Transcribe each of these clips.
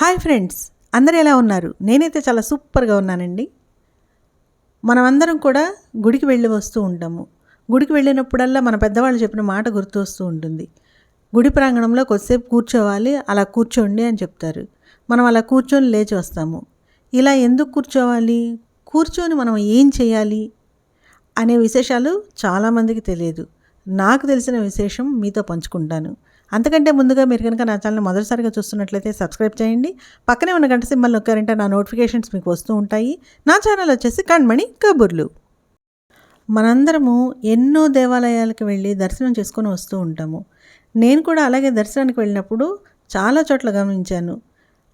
Hi friends అందరు ఎలా ఉన్నారు? నేనైతే చాలా సూపర్గా ఉన్నానండి. మనమందరం కూడా గుడికి వెళ్ళి వస్తూ ఉంటాము. గుడికి వెళ్ళినప్పుడల్లా మన పెద్దవాళ్ళు చెప్పిన మాట గుర్తు వస్తూ ఉంటుంది. గుడి ప్రాంగణంలో కొద్దిసేపు కూర్చోవాలి అలా కూర్చోండి అని చెప్తారు. మనం అలా కూర్చొని లేచి వస్తాము. ఇలా ఎందుకు కూర్చోవాలి? కూర్చొని మనం ఏం చేయాలి? అనే విశేషాలు చాలామందికి తెలియదు. నాకు తెలిసిన విశేషం మీతో పంచుకుంటాను. అంతకంటే ముందుగా మీరు కనుక నా ఛానల్ మొదటిసారిగా చూస్తున్నట్లయితే సబ్స్క్రైబ్ చేయండి. పక్కనే ఉన్న గంట సింబల్ నొక్కారంటే నా నోటిఫికేషన్స్ మీకు వస్తూ ఉంటాయి. నా ఛానల్ వచ్చేసి కణ్మణి కబుర్లు. మనందరము ఎన్నో దేవాలయాలకు వెళ్ళి దర్శనం చేసుకొని వస్తూ ఉంటాము. నేను కూడా అలాగే దర్శనానికి వెళ్ళినప్పుడు చాలా చోట్ల గమనించాను.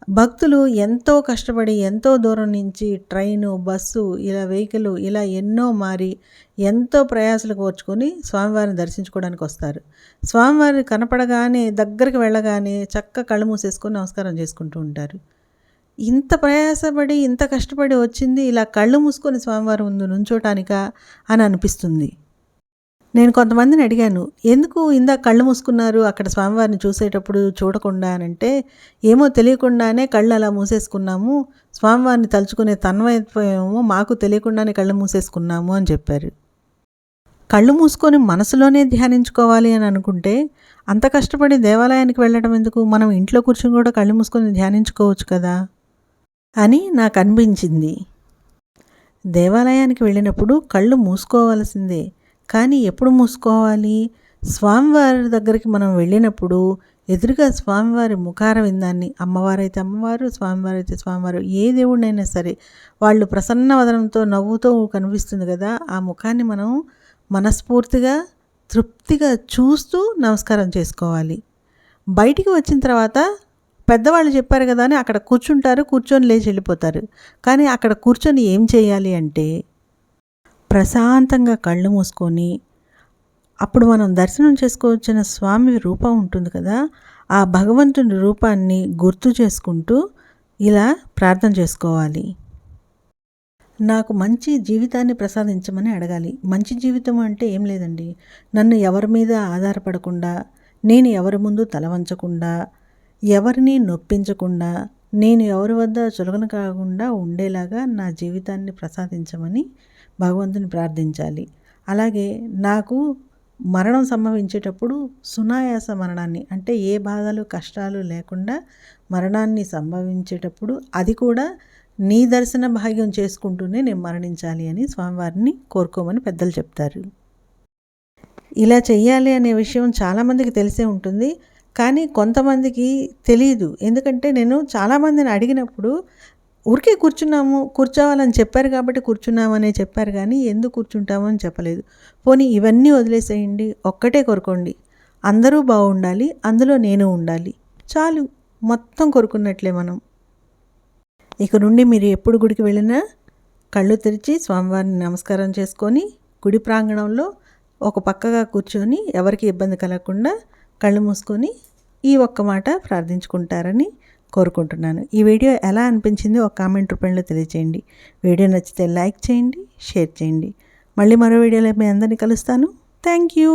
భక్తులు ఎంతో కష్టపడి ఎంతో దూరం నుంచి ట్రైను బస్సు ఇలా వెహికల్ ఇలా ఎన్నో మారి ఎంతో ప్రయాసలు కోర్చుకొని స్వామివారిని దర్శించుకోవడానికి వస్తారు. స్వామివారి కనపడగానే దగ్గరికి వెళ్ళగానే చక్క కళ్ళు మూసేసుకొని నమస్కారం చేసుకుంటూ ఉంటారు. ఇంత ప్రయాసపడి ఇంత కష్టపడి వచ్చింది ఇలా కళ్ళు మూసుకొని స్వామివారి ముందు నుంచోటానికా అని అనిపిస్తుంది. నేను కొంతమందిని అడిగాను ఎందుకు ఇందాక కళ్ళు మూసుకున్నారు అక్కడ స్వామివారిని చూసేటప్పుడు చూడకుండా అని అంటే ఏమో తెలియకుండానే కళ్ళు అలా మూసేసుకున్నాము స్వామివారిని తలుచుకునే తన్వైపోయాము మాకు తెలియకుండానే కళ్ళు మూసేసుకున్నాము అని చెప్పారు. కళ్ళు మూసుకొని మనసులోనే ధ్యానించుకోవాలి అని అనుకుంటే అంత కష్టపడి దేవాలయానికి వెళ్ళడం ఎందుకు? మనం ఇంట్లో కూర్చొని కూడా కళ్ళు మూసుకొని ధ్యానించుకోవచ్చు కదా? అని నాకు అనిపించింది. దేవాలయానికి వెళ్ళినప్పుడు కళ్ళు మూసుకోవాల్సిందే. కానీ ఎప్పుడు మూసుకోవాలి? స్వామివారి దగ్గరికి మనం వెళ్ళినప్పుడు ఎదురుగా స్వామివారి ముఖార విందాన్ని అమ్మవారైతే అమ్మవారు స్వామివారు అయితే స్వామివారు ఏ దేవుడినైనా సరే వాళ్ళు ప్రసన్న వదనంతో నవ్వుతో కనిపిస్తుంది కదా ఆ ముఖాన్ని మనం మనస్ఫూర్తిగా తృప్తిగా చూస్తూ నమస్కారం చేసుకోవాలి. బయటికి వచ్చిన తర్వాత పెద్దవాళ్ళు చెప్పారు కదా అని అక్కడ కూర్చుంటారు కూర్చొని లేచి వెళ్ళిపోతారు. కానీ అక్కడ కూర్చొని ఏం చేయాలి అంటే ప్రశాంతంగా కళ్ళు మూసుకొని అప్పుడు మనం దర్శనం చేసుకోవచ్చిన స్వామి రూపం ఉంటుంది కదా ఆ భగవంతుని రూపాన్ని గుర్తు చేసుకుంటూ ఇలా ప్రార్థన చేసుకోవాలి. నాకు మంచి జీవితాన్ని ప్రసాదించమని అడగాలి. మంచి జీవితం అంటే ఏం లేదండి. నన్ను ఎవరి మీద ఆధారపడకుండా నేను ఎవరి ముందు తల వంచకుండా ఎవరిని నొప్పించకుండా నేను ఎవరి వద్ద చులకన కాకుండా ఉండేలాగా నా జీవితాన్ని ప్రసాదించమని భగవంతుని ప్రార్థించాలి. అలాగే నాకు మరణం సంభవించేటప్పుడు సునాయాస మరణాన్ని అంటే ఏ బాధలు కష్టాలు లేకుండా మరణాన్ని సంభవించేటప్పుడు అది కూడా నీ దర్శన భాగ్యం చేసుకుంటూనే నేను మరణించాలి అని స్వామివారిని కోరుకోమని పెద్దలు చెప్తారు. ఇలా చెయ్యాలి అనే విషయం చాలామందికి తెలిసే ఉంటుంది. కానీ కొంతమందికి తెలియదు ఎందుకంటే నేను చాలామందిని అడిగినప్పుడు ఊరికే కూర్చున్నాము కూర్చోవాలని చెప్పారు కాబట్టి కూర్చున్నామనే చెప్పారు కానీ ఎందుకు కూర్చుంటామో అని చెప్పలేదు. పోనీ ఇవన్నీ వదిలేసేయండి ఒక్కటే కొరుకోండి. అందరూ బాగుండాలి అందులో నేను ఉండాలి. చాలు మొత్తం కొరుకున్నట్లే మనం. ఇక నుండి మీరు ఎప్పుడు గుడికి వెళ్ళినా కళ్ళు తెరిచి స్వామివారిని నమస్కారం చేసుకొని గుడి ప్రాంగణంలో ఒక పక్కగా కూర్చొని ఎవరికి ఇబ్బంది కలగకుండా కళ్ళు మూసుకొని ఈ ఒక్క మాట ప్రార్థించుకుంటారని కోరుకుంటున్నాను. ఈ వీడియో ఎలా అనిపించింది ఒక కామెంట్ రూపంలో తెలియచేయండి. వీడియో నచ్చితే లైక్ చేయండి షేర్ చేయండి. మళ్ళీ మరో వీడియోలో మీ అందరినీ కలుస్తాను. Thank you.